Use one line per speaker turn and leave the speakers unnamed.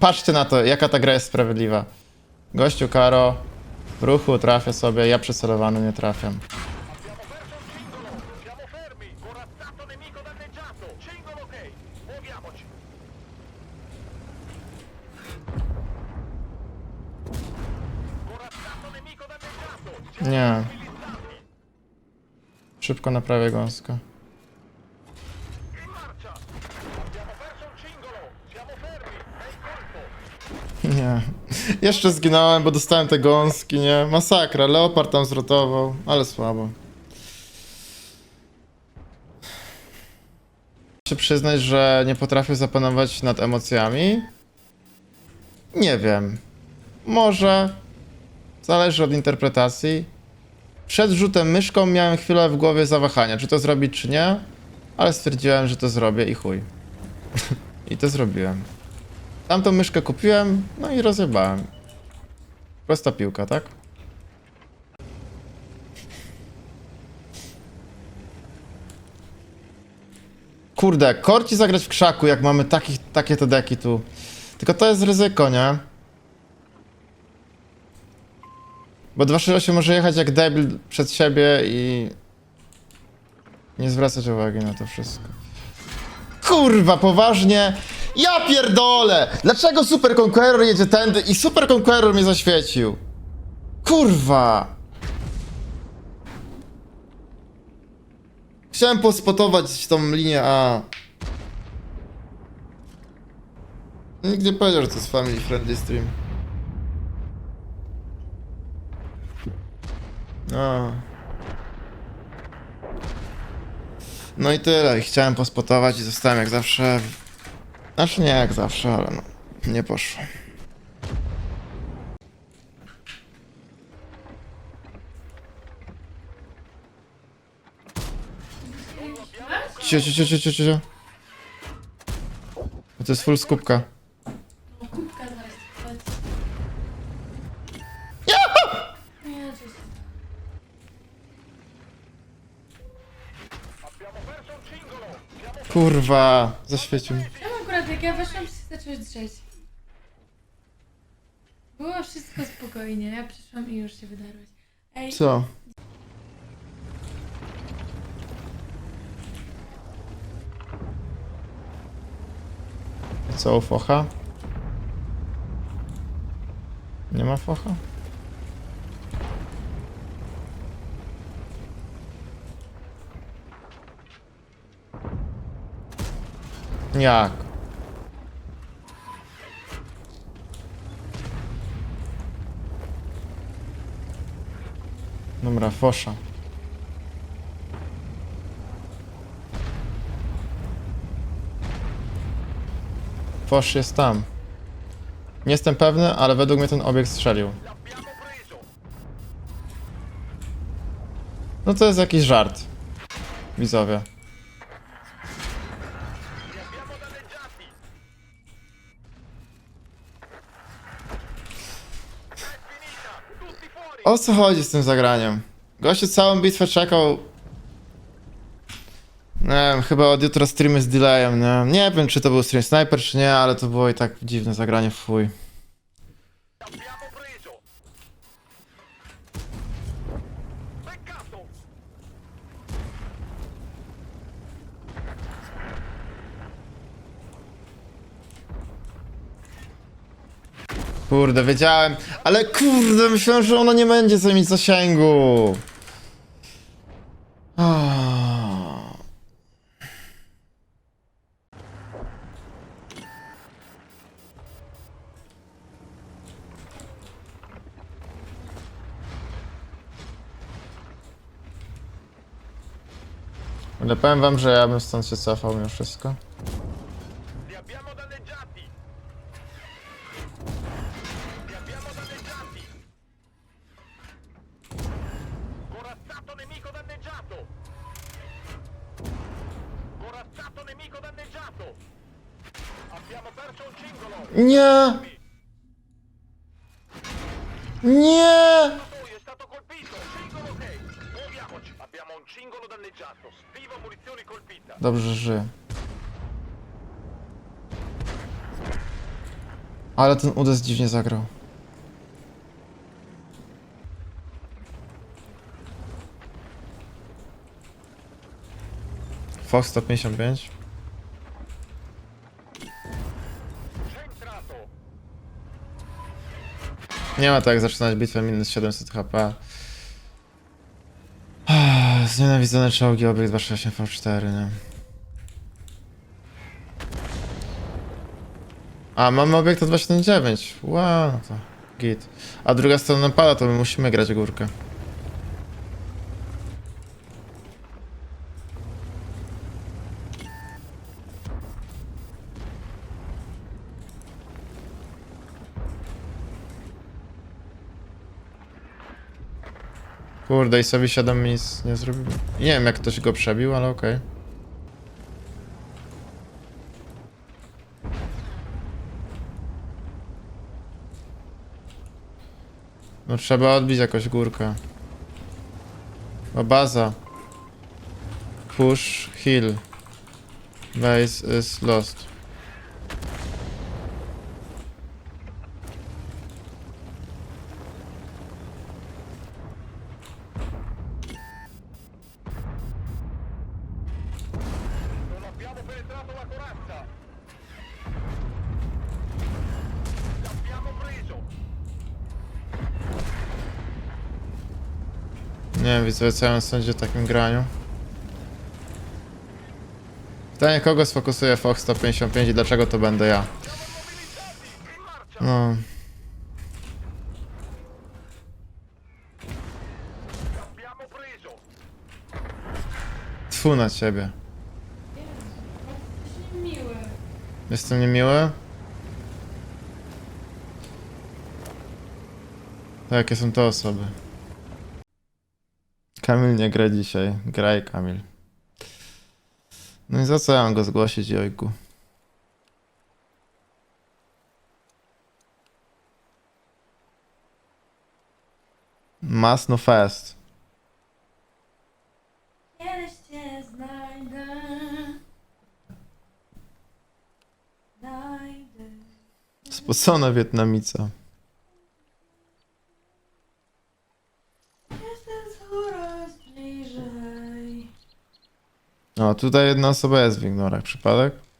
Patrzcie na to, jaka ta gra jest sprawiedliwa. Gościu Karo w ruchu trafia sobie, ja przycelowany nie trafiam.
Siamo fermi! Corazzato nemico danneggiato! Cingolo ok! Muoviamoci! Corazzato nemico danneggiato!
Nie. Szybko naprawię gąska.
In marcia! Abbiamo perso un cingolo! Siamo fermi! È in colpo!
Nie. Jeszcze zginąłem, bo dostałem te gąski, nie? Masakra, leopard tam zrotował, ale słabo. Muszę przyznać, że nie potrafię zapanować nad emocjami. Nie wiem. Może. Zależy od interpretacji. Przed rzutem myszką miałem chwilę w głowie zawahania, czy to zrobić, czy nie. Ale stwierdziłem, że to zrobię i chuj. I to zrobiłem. Tamtą myszkę kupiłem, no i rozjebałem. Prosta piłka, tak? Kurde, korci zagrać w krzaku, jak mamy takich, takie te deki tu. Tylko to jest ryzyko, nie? Bo 268 może jechać jak debil przed siebie i... Nie zwracać uwagi na to wszystko. Kurwa, poważnie? Ja pierdolę! Dlaczego Super Conqueror jedzie tędy i Super Conqueror mnie zaświecił? Kurwa! Chciałem pospotować tą linię A. Nikt nie powiedział, że to jest family friendly stream. A. No i tyle. Chciałem pospotować i zostałem jak zawsze. Znaczy nie jak zawsze, ale no. Nie poszło. Cio, cio, cio, cio, cio, cio. To jest full skupka. Kurwa, zaświecił mi.
Jak ja weszłam, wszyscy zaczęły drzeć? Było wszystko spokojnie, ja przyszłam i już się wydarłeś. Ej,
Co? Co focha? Nie ma focha? Jak? Dobra, fosza. Fosz jest tam. Nie jestem pewny, ale według mnie ten obiekt strzelił. No to jest jakiś żart. Widzowie. O co chodzi z tym zagraniem? Gościu całą bitwę czekał. Nie wiem, chyba od jutra streamy z delayem, nie? Nie wiem, czy to był stream sniper, czy nie, ale to było i tak dziwne zagranie fuj. Kurde, wiedziałem, ale kurde, myślałem, że ona nie będzie sobie mieć zasięgu. Ah. Ale powiem wam, że ja bym stąd się cofał mimo wszystko. Nie! Nie! Dobrze, że. Ale ten Udes dziwnie zagrał. Fox 155. Nie ma tak zaczynać bitwę minus 700 HP. Ah, Znienawidzone czołgi, obiekt 268 V4, nie? A, mamy obiekt 279. Wow, no to git. A druga strona pada, to my musimy grać górkę. Kurde, i sobie 7 nic nie zrobił. Nie wiem, jak ktoś go przebił, ale okej. No trzeba odbić jakąś górkę. O, baza. Push, heal. Base is lost. Nie wiem, widzowie, co ja bym sądził o takim graniu. Pytanie, kogo sfokusuje Fox 155 i dlaczego to będę ja? No, tfu na ciebie. Jestem niemiły? To jakie są to osoby? Kamil nie gra dzisiaj. Graj, Kamil. No i za co ja mam go zgłosić, jojku? Must no fast.
Kiedyś cię znajdę. Znajdę.
Spocona Wietnamica.
Jestem coraz bliżej.
O, tutaj jedna osoba jest w ignorach. Przypadek?